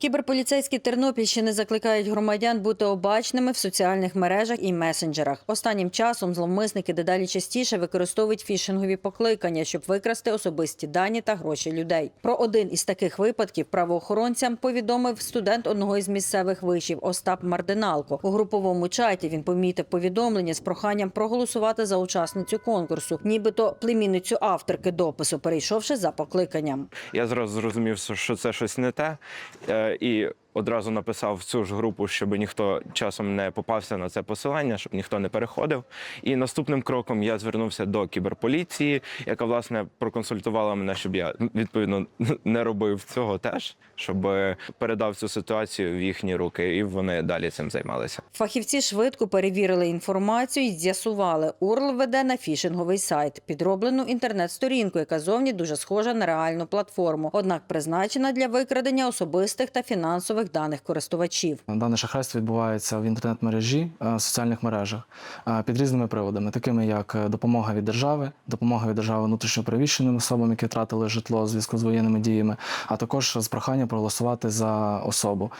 Кіберполіцейські Тернопільщини закликають громадян бути обачними в соціальних мережах і месенджерах. Останнім часом зловмисники дедалі частіше використовують фішингові покликання, щоб викрасти особисті дані та гроші людей. Про один із таких випадків правоохоронцям повідомив студент одного із місцевих вишів Остап Мардиналко. У груповому чаті він помітив повідомлення з проханням проголосувати за учасницю конкурсу, нібито племінницю авторки допису, перейшовши за покликанням. Я зразу зрозумів, що це щось не те, е, і одразу написав в цю ж групу, щоб ніхто часом не попався на це посилання, щоб ніхто не переходив. І наступним кроком я звернувся до кіберполіції, яка власне проконсультувала мене, щоб я відповідно не робив цього теж, щоб передав цю ситуацію в їхні руки, і вони далі цим займалися. Фахівці швидко перевірили інформацію і з'ясували, URL веде на фішинговий сайт, підроблену інтернет-сторінку, яка зовні дуже схожа на реальну платформу, однак призначена для викрадення особистих та фінансових даних користувачів. Дане шахрайство відбувається в інтернет-мережі, е, соціальних мережах е, під різними приводами, такими як е, допомога від держави, допомога від держави внутрішньопереміщеним особам, які втратили житло в зв'язку з воєнними діями, а також з проханням проголосувати за особу,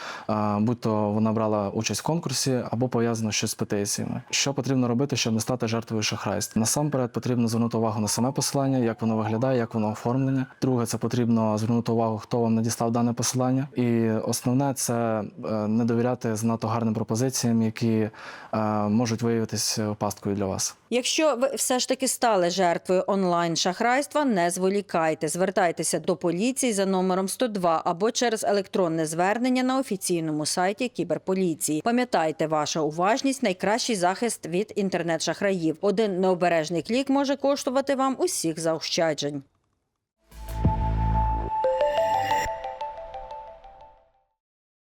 будь-то вона брала участь в конкурсі або пов'язано щось з петиціями. Що потрібно робити, щоб не стати жертвою шахрайства? Насамперед потрібно звернути увагу на саме посилання, як воно виглядає, як воно оформлене. Друге, це потрібно звернути увагу, хто вам надіслав дане посилання. І основне це е, не довіряти занадто гарним пропозиціям, які е, можуть виявитись пасткою для вас. Якщо ви все ж таки стали жертвою онлайн шахрайства, не зволікайте. Звертайтеся до поліції за номером 102 або через електронне звернення на офіційному сайті кіберполіції. Пам'ятайте, ваша уважність найкращий захист від інтернет-шахраїв. Один необережний клік може коштувати вам усіх заощаджень.